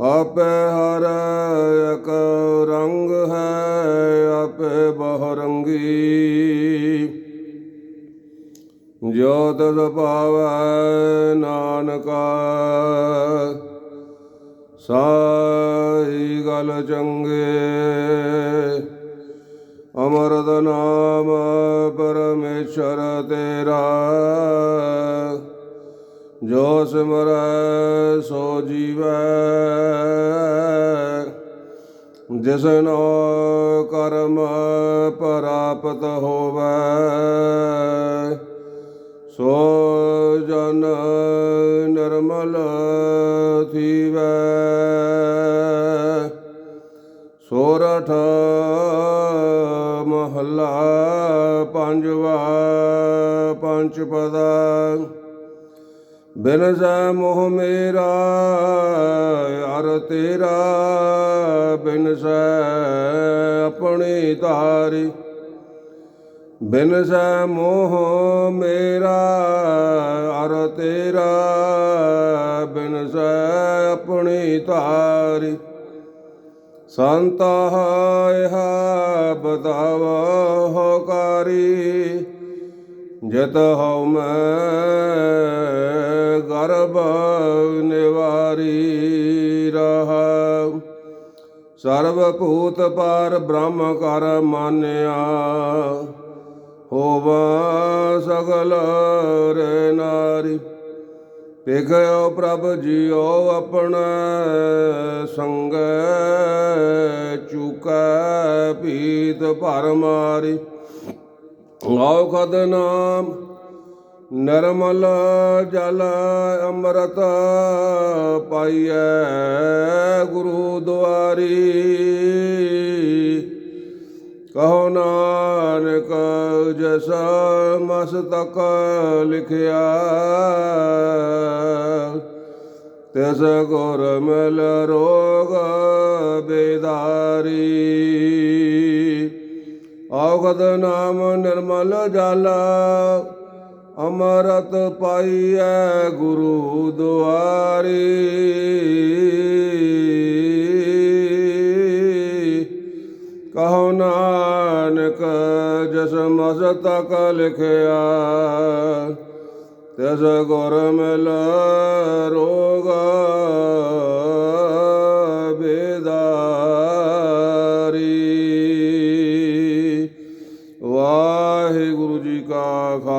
ਆਪੇ ਹਰ ਇਕ ਰੰਗ ਹੈ, ਆਪੇ ਬਹਰੰਗੀ। ਜੋ ਤਦ ਪਾਵੈ ਨਾਨਕਾ, ਸਾਈ ਗਲ ਚੰਗੇ। ਅਮਰਤ ਨਾਮ ਪਰਮੇਸ਼ਰ ਤੇਰਾ। ਜੋ ਸਿਮਰੈ, ਸੋ ਜੀਵੈ। ਜਿਸਨੋ ਕਰਮ ਪ੍ਰਾਪਤ ਹੋਵੈ, ਸੋ ਜਨ ਨਿਰਮਲ ਥੀਵੈ। ਸੋਰਠ ਮਹੱਲਾ ਪੰਜਵਾ ਪੰਜ ਪਦਾ ਬਿਨ ਸੈ ਮੋਹ ਮੇਰਾ ਅਰ ਤੇਰਾ, ਬਿਨ ਸੈ ਆਪਣੀ ਤਾਰੀ ਬਿਨ ਸੈ ਮੋਹ ਮੇਰਾ ਅਰ ਤੇਰਾ, ਬਿਨ ਸੈ ਆਪਣੀ ਤਾਰੀ ਸੰਤ ਹਾਇ ਬਤਾਵ ਹੋ ਕਾਰੀ ਜਿਤ ਹਉ ਮੈਂ ਗਰਭ ਨਿਵਾਰੀ ਰਹਾ ਸਰਬ ਭੂਤ ਪਰ ਬ੍ਰਹਮ ਕਰ ਮਾਨਿਆ। ਹੋਵਾ ਸਗਲ ਰੇ ਨਾਰੀ। ਵੇਖਿਓ ਪ੍ਰਭ ਜੀਓ ਆਪਣਾ ਸੰਗ ਚੁਕੈ ਪੀਤ ਭਰ ਮਾਰੀ। ਔਖਦ ਨਾਮ ਨਰਮਲ ਜਲ ਅੰਮ੍ਰਿਤ ਪਾਈਐ ਗੁਰੂ ਦੁਆਰੀ। ਕਹੋ ਨਾਨਕ ਜਸ ਮਸਤਕ ਲਿਖਿਆ, ਤਿਸ ਗੁਰ ਮਿਲ ਰੋਗ ਬੇਦਾਰੀ। ਔਗਦ ਨਾਮ ਨਿਰਮਲ ਜਲ ਅਮਰਤ ਪਾਈਐ ਗੁਰੂ ਦੁਆਰੀ ਕਹੋ ਨਾਨਕ ਜਸ ਮਸਤਕ ਲਿਖਿਆ ਤਿਸ ਗੁਰ ਮਿਲ ਰੋਗਾ